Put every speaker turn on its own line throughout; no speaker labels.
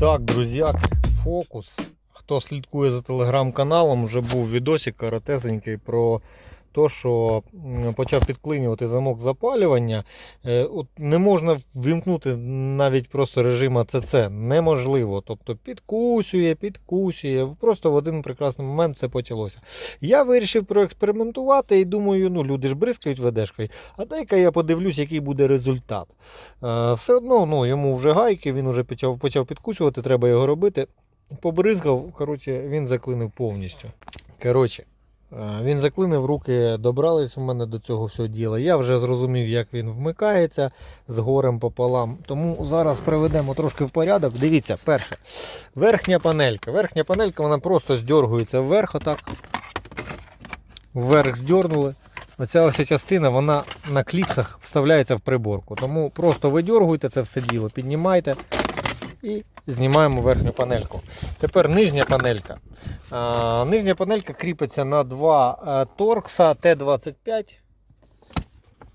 Так, друзяк, фокус. Хто слідкує за телеграм-каналом, вже був відосик коротесенький про те, що почав підклинювати замок запалювання. Е, От не можна ввімкнути навіть просто режим АЦЦ. Неможливо. Тобто підкусює, підкусює. Просто в один прекрасний момент це почалося. Я вирішив проекспериментувати і думаю, ну люди ж бризкають ведешкою, а дай-ка я подивлюсь, який буде результат. Е, Все одно ну, йому вже гайки, він вже почав, почав підкусювати, треба його робити. Побризгав, коротше, він заклинив повністю. Коротше, він заклинив, руки добрались у мене до цього всього діла. Я вже зрозумів, як він вмикається з горем пополам. Тому зараз приведемо трошки в порядок. Дивіться, перше, верхня панелька. Верхня панелька вона просто здергується вверх, отак. Вверх здернули. Оця ось частина вона на кліпсах вставляється в приборку. Тому просто видергуйте це все діло, піднімайте і знімаємо верхню панельку. Тепер нижня панелька. Нижня панелька кріпиться на два е, торкса Т-25.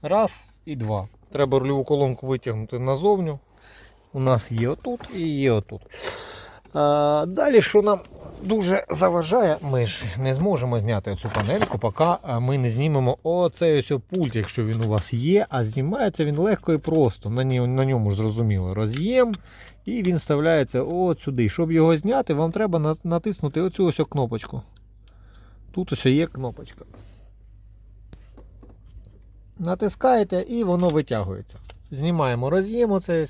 Раз і два. Треба рульову колонку витягнути назовню. У нас є отут і є отут. Далі, що нам дуже заважає, ми ж не зможемо зняти цю панельку, поки ми не знімемо оцей ось пульт, якщо він у вас є, а знімається він легко і просто. На, на ньому зрозуміло роз'єм, і він вставляється от сюди. Щоб його зняти, вам треба натиснути оцю ось кнопочку. Тут ось є кнопочка. Натискаєте і воно витягується. Знімаємо роз'єм оцей.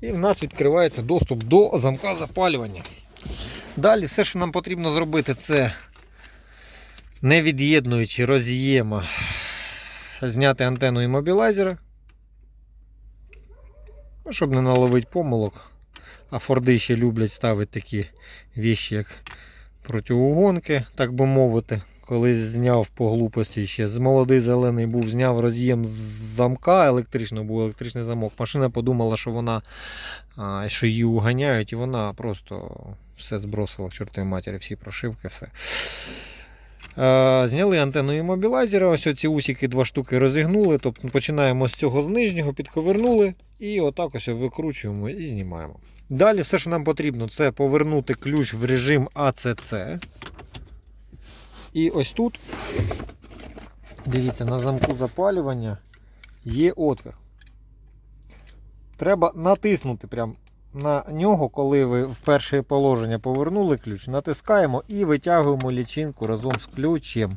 І в нас відкривається доступ до замка запалювання. Далі все, що нам потрібно зробити, це не від'єднуючи роз'єма, зняти антенну іммобілайзера. Ну, щоб не наловити помилок. А форди ще люблять ставити такі віші, як протиугонки, так би мовити. Коли зняв по глупості ще з молодий зелений був, зняв роз'єм з замка електричного, був електричний замок. Машина подумала, що вона що її уганяють, і вона просто все збросила в чортовій матері, всі прошивки, все. Е, Зняли антенну іммобілайзера, ось ці усики два штуки розігнули. Тобто починаємо з цього з нижнього, підковернули і отак ось викручуємо і знімаємо. Далі все, що нам потрібно, це повернути ключ в режим АЦЦ. І ось тут, дивіться, на замку запалювання є отвір. Треба натиснути прям на нього, коли ви в перше положення повернули ключ, натискаємо і витягуємо лічинку разом з ключем.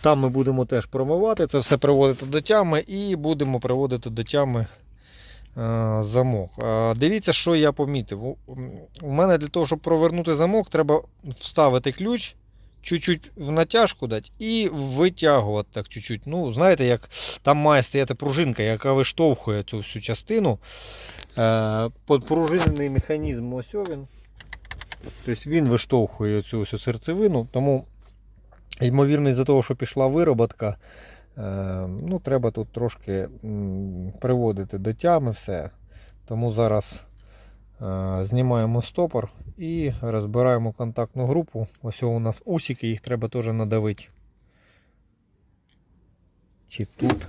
Там ми будемо теж промивати, це все приводити до тями і будемо приводити до тями е, замок. Дивіться, що я помітив. У мене для того, щоб провернути замок, треба вставити ключ. Чуть-чуть в натяжку дати і витягувати так чуть-чуть. Ну, знаєте, як там має стояти пружинка, яка виштовхує цю всю частину. Е, Подпружинений механізм ось він. Тобто він виштовхує цю всю серцевину, тому, ймовірно, із-за того, що пішла вироботка, е, ну, треба тут трошки приводити до тями все. Тому зараз е, знімаємо стопор і розбираємо контактну групу. Ось у нас усики, їх треба теж надавити. Чи тут.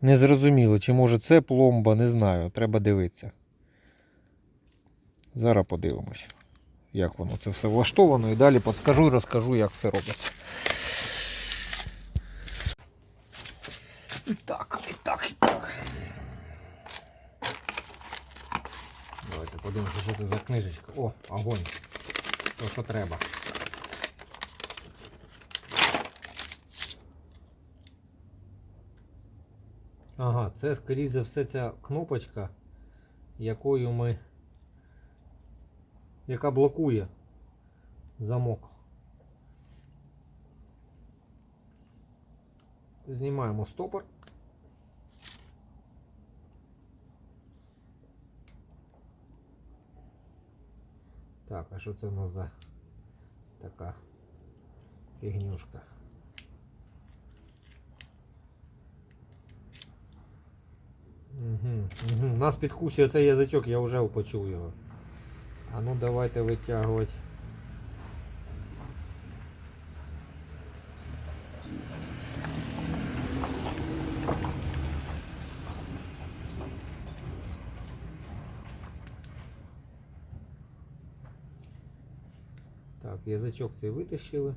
Незрозуміло, чи може це пломба, не знаю. Треба дивитися. Зараз подивимось, як воно це все влаштовано. І далі подскажу і розкажу, як все робиться. І так, і так, і так. Давайте подивимося, що це за книжечка. О, огонь. То, що треба. Ага, це, скоріш за все, ця кнопочка, якою ми. яка блокує замок. Знімаємо стопор. Так, а що це у нас за така фігнюшка? Угу, угу. Нас підкусив оцей язичок, я вже почув його. А ну давайте витягувати. Так, язичок цей витащили.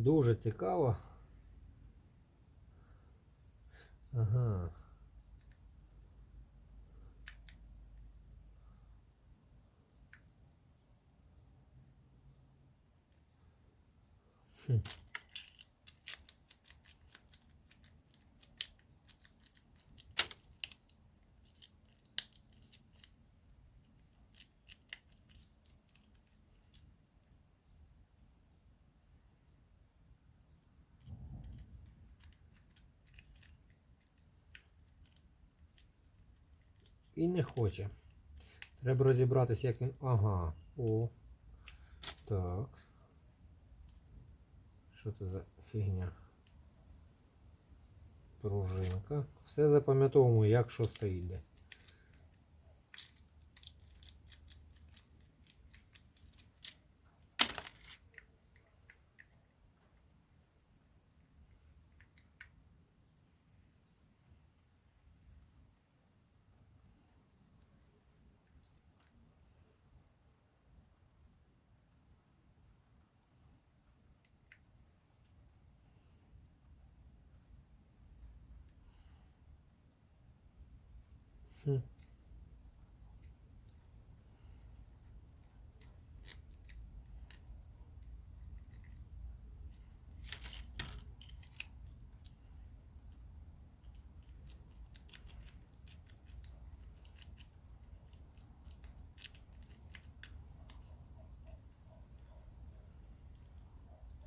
Дуже цікаво. Ага. І не хоче. Треба розібратися, як він. Ага. О. Так. Що це за фігня? Пружинка. Все запам'ятовуємо, як що стоїть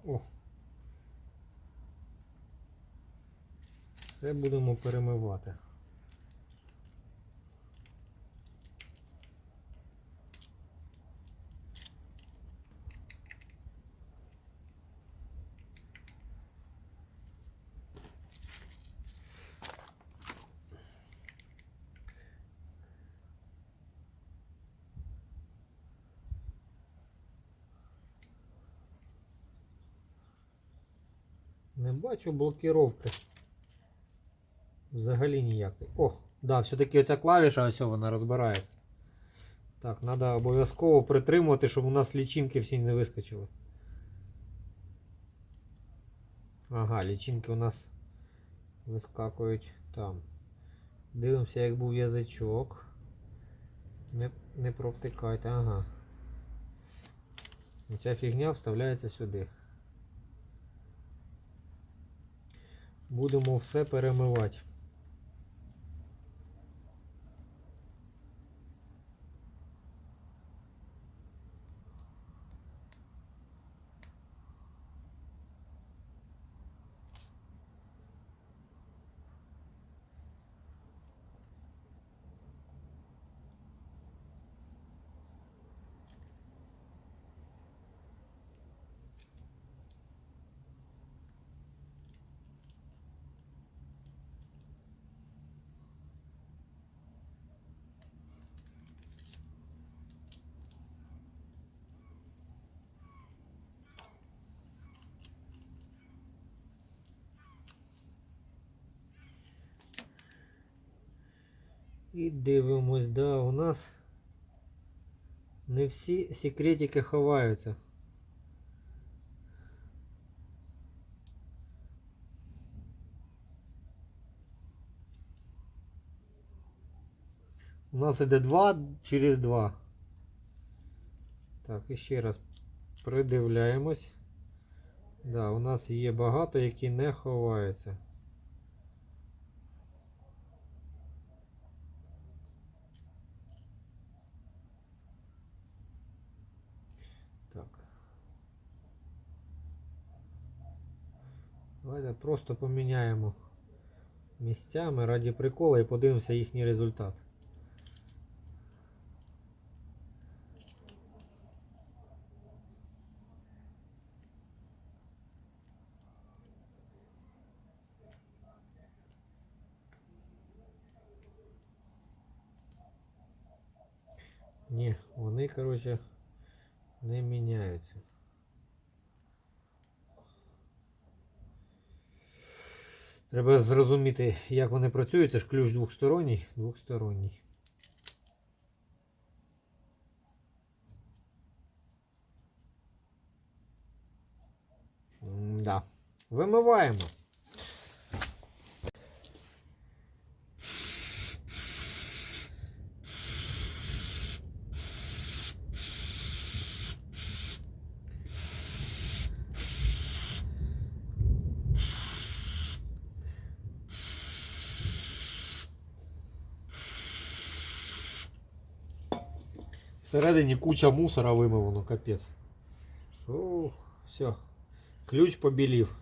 О. Будемо перемивати. Не бачу блокировки. Взагалі ніякої. О, да, все-таки оця клавіша, ось вона розбирається. Так, треба обов'язково притримувати, щоб у нас лічинки всі не вискочили. Ага, лічинки у нас вискакують там. Дивимося, як був язичок. Не, не провтикайте, ага. Ця фігня вставляється сюди. Будемо все перемивати. І дивимось, да, у нас не всі секретики ховаються. У нас іде 2 через 2. Так, і ще раз придивляємось. Да, у нас є багато, які не ховаються. Так. Давайте просто поміняємо місцями раді прикола і подивимося їхній результат. Ні, вони, коротше, не міняються. Треба зрозуміти, як вони працюють. Це ж ключ двохсторонній. Двохсторонній. Да. Вимиваємо. Всередині куча мусора вимивано, капець. Ух, все. Ключ побілів.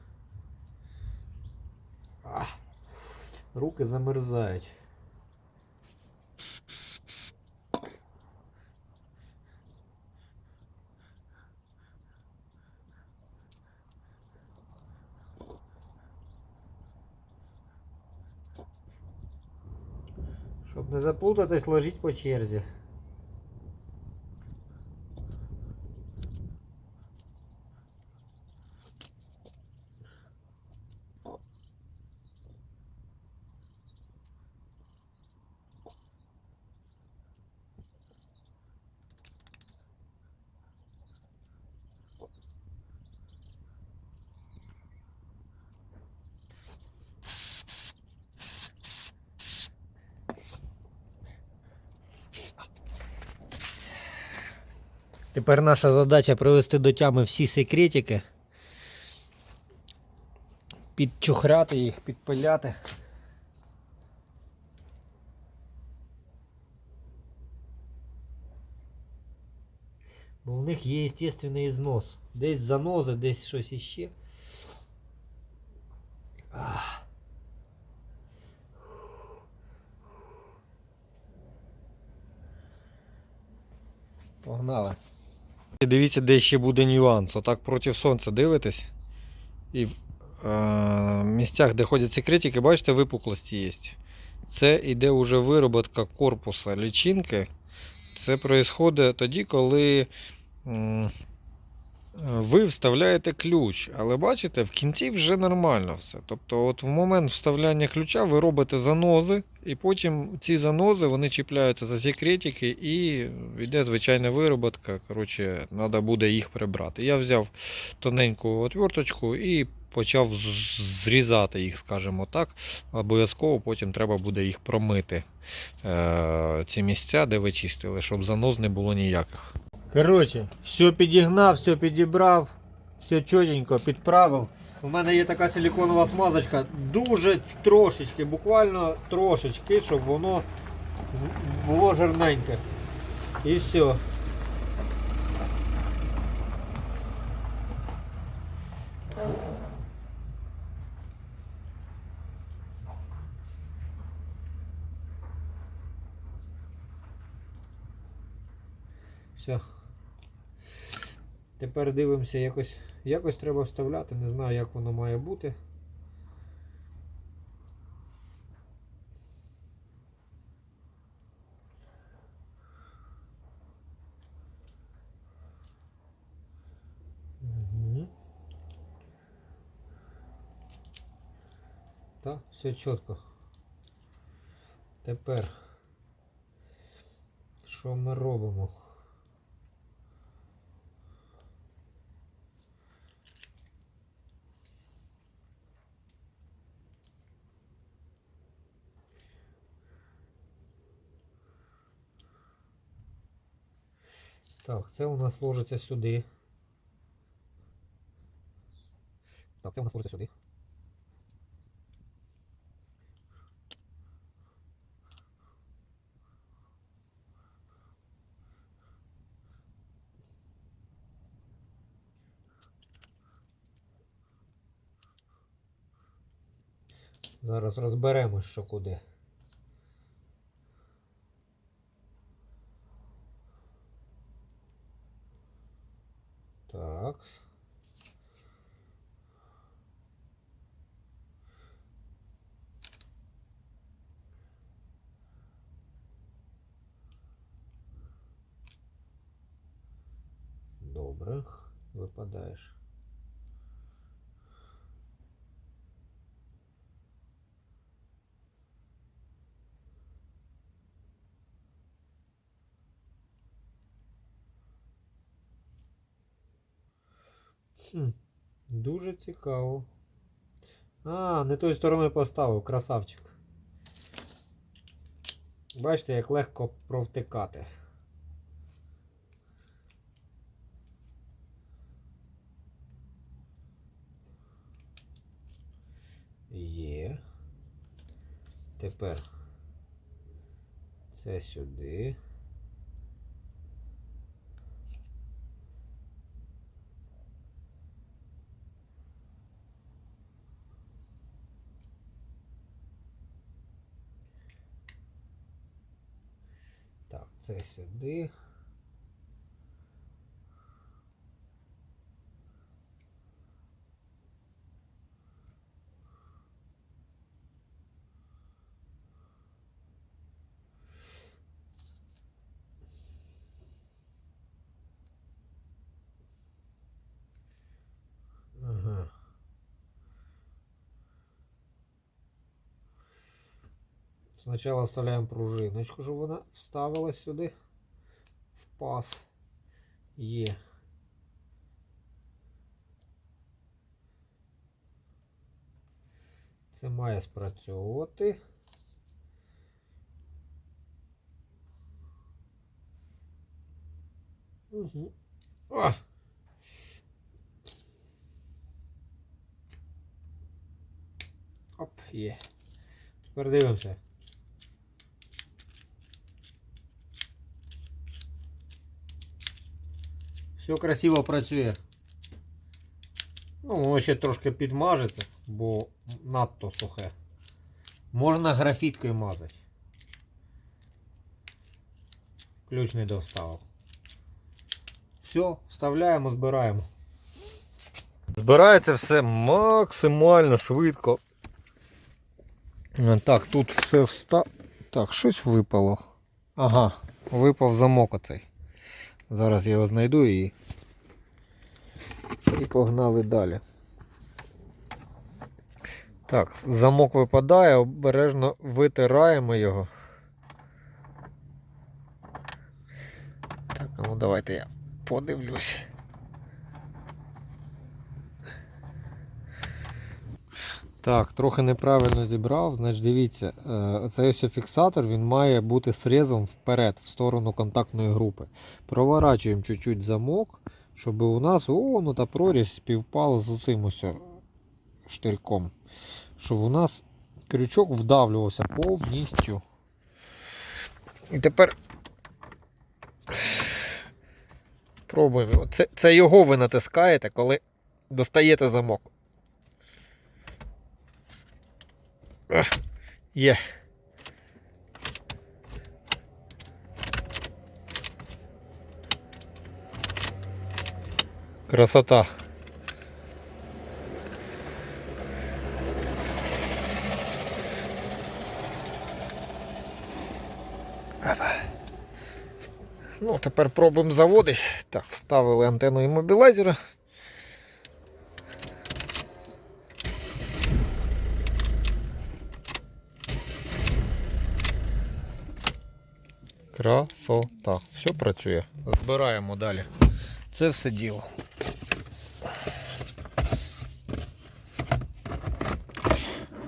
А, руки замерзають. Щоб не заплутатись, ложіть по черзі. Тепер наша задача привести до тями всі секретики. Підчухряти їх, підпиляти. Бо у них є естественний знос. Десь занози, десь щось іще. Погнали. Дивіться, де ще буде нюанс. Отак проти сонця дивитесь. І в е, місцях, де ходять секретики, бачите, випуклості є. Це йде вже вироботка корпуса лічинки. Це відбувається тоді, коли ви вставляєте ключ. Але бачите, в кінці вже нормально все. Тобто, от в момент вставляння ключа ви робите занози, і потім ці занози вони чіпляються за секретики і йде звичайна вироботка. Коротше, треба буде їх прибрати. Я взяв тоненьку отверточку і почав зрізати їх, скажімо так. Обов'язково потім треба буде їх промити. Е, ці місця, де ви чистили, щоб занос не було ніяких. Коротше, все підігнав, все підібрав, все чотенько підправив. У мене є така силіконова смазочка, дуже трошечки, буквально трошечки, щоб воно було жирненьке. І все. Все. Тепер дивимося, якось, якось треба вставляти, не знаю, як воно має бути. Мгм. Так, все чітко. Тепер що ми робимо? Так, це у нас ложиться сюди. Так, це у нас ложиться сюди. Зараз розберемось, що куди. Так. Добре, випадаєш. Хм, дуже цікаво. А, не тою стороною поставив, красавчик. Бачите, як легко провтикати. Є. Тепер це сюди. Так, це сюди. Сначала вставляем пружиночку, чтобы она вставилась сюди в паз. Є. Це має спрацьовувати. Угу. О! Оп, є. Тепер дивимося. Все красиво працює. Ну, воно ще трошки підмажеться, бо надто сухе. Можна графіткою мазати. Ключ не доставив. Все, вставляємо, збираємо. Збирається все максимально швидко. Так, тут все вста... Так, щось випало. Ага, випав замок оцей. Зараз я його знайду і. І погнали далі. Так, замок випадає, обережно витираємо його. Так, ну давайте я подивлюсь. Так, трохи неправильно зібрав. Значить, дивіться, е, цей ось фіксатор він має бути срізом вперед, в сторону контактної групи. Проворачуємо чуть-чуть замок, щоб у нас о, ну та прорізь співпала з цим ось штирком. Щоб у нас крючок вдавлювався повністю. І тепер пробуємо. Це, це його ви натискаєте, коли достаєте замок. Є. Красота. Ну, тепер пробуємо заводити. Так, вставили антенну іммобілайзера. Красота. Все працює. Збираємо далі. Це все діло.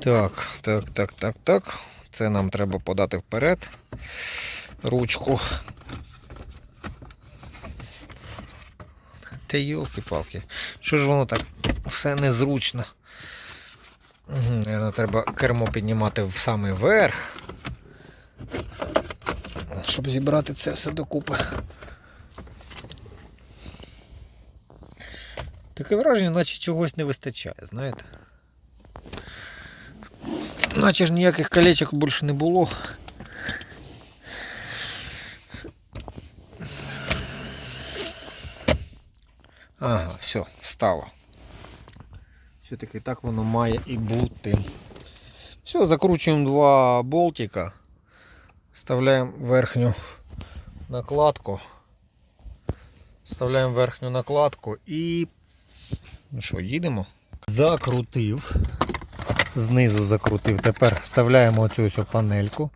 Так, так, так, так, так. Це нам треба подати вперед. Ручку. Та йолки-палки. Що ж воно так все незручно? Наверно, треба кермо піднімати в самий верх щоб зібрати це все докупи. Таке враження, наче чогось не вистачає, знаєте? Наче ж ніяких колечок більше не було. Ага, все, стало. Все-таки так воно має і бути. Все, закручуємо два болтика. Вставляємо верхню накладку. Вставляємо верхню накладку і. Ну що, їдемо? Закрутив. Знизу закрутив. Тепер вставляємо оцю ось панельку.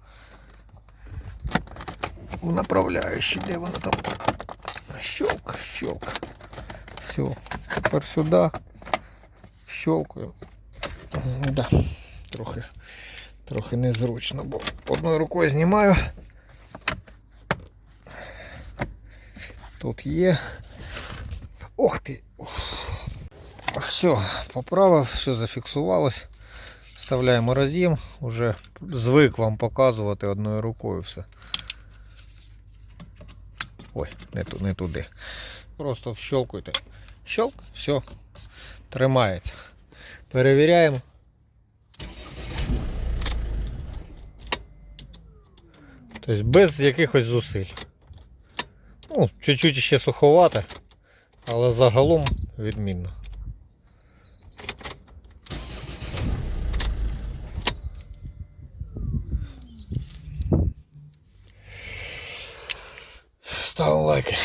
У направляючий, де вона там? Щелк, щелк. Все. Тепер сюди. Щелкаю. Да. Трохи, трохи незручно, бо одною рукою знімаю. Тут є. Ох ти! Все, поправив, все зафіксувалось. Вставляємо роз'єм, уже звик вам показувати одною рукою все. Ой, не, ту, не туди. Просто вщелкуйте. Щелк, все, тримається. Перевіряємо. Тобто без якихось зусиль. Ну, чуть-чуть ще суховате, але загалом відмінно. Лайки.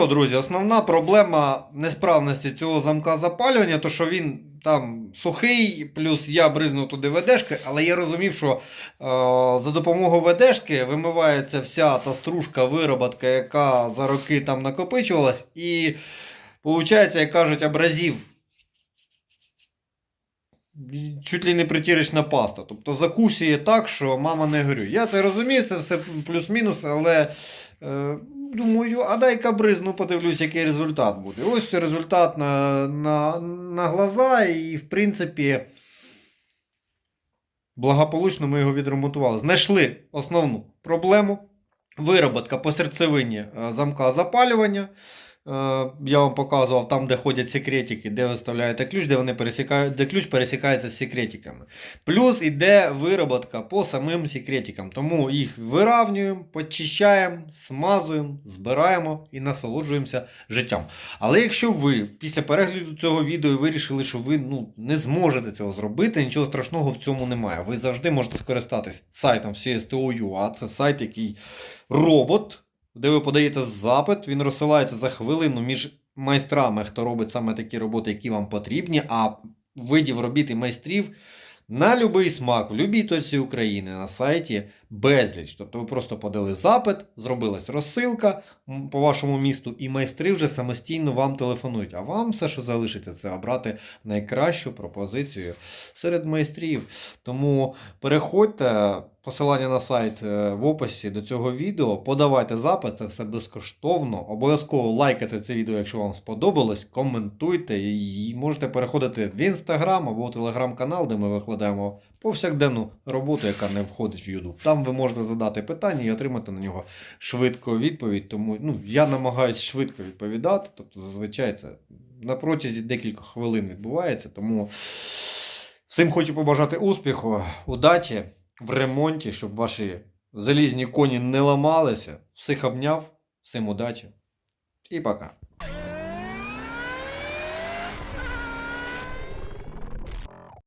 Друзі, основна проблема несправності цього замка запалювання, то що він там сухий, плюс я бризнув туди ведешки, але я розумів, що е, за допомогою ведешки вимивається вся та стружка вироботка, яка за роки там накопичувалась, і виходить, як кажуть, абразив. Чуть ли не притірочна паста. Тобто закусує так, що мама не горює. Я це розумію, це все плюс-мінус, але думаю, а дай кабризну подивлюсь, який результат буде. Ось результат на, на, на глаза, і в принципі. Благополучно ми його відремонтували. Знайшли основну проблему. Вироботка по серцевині е, замка запалювання. Е, Я вам показував там, де ходять секретики, де ви вставляєте ключ, де вони пересікають, де ключ пересікається з секретиками. Плюс іде вироботка по самим секретикам. Тому їх виравнюємо, почищаємо, смазуємо, збираємо і насолоджуємося життям. Але якщо ви після перегляду цього відео вирішили, що ви ну, не зможете цього зробити, нічого страшного в цьому немає. Ви завжди можете скористатись сайтом CSTO.ua, це сайт, який робот де ви подаєте запит, він розсилається за хвилину між майстрами, хто робить саме такі роботи, які вам потрібні, а видів робіт і майстрів на будь-який смак, в будь-якій точці України на сайті безліч. Тобто ви просто подали запит, зробилась розсилка по вашому місту, і майстри вже самостійно вам телефонують. А вам все, що залишиться, це обрати найкращу пропозицію серед майстрів. Тому переходьте. Посилання на сайт е, в описі до цього відео. Подавайте запит, це все безкоштовно. Обов'язково лайкайте це відео, якщо вам сподобалось. Коментуйте і можете переходити в інстаграм або телеграм-канал, де ми викладаємо повсякденну роботу, яка не входить в YouTube. Там ви можете задати питання і отримати на нього швидко відповідь. Тому ну, я намагаюся швидко відповідати. Тобто, зазвичай це на протязі декількох хвилин відбувається. Тому всім хочу побажати успіху, удачі в ремонті, щоб ваші залізні коні не ламалися. Всіх обняв, всім удачі і пока.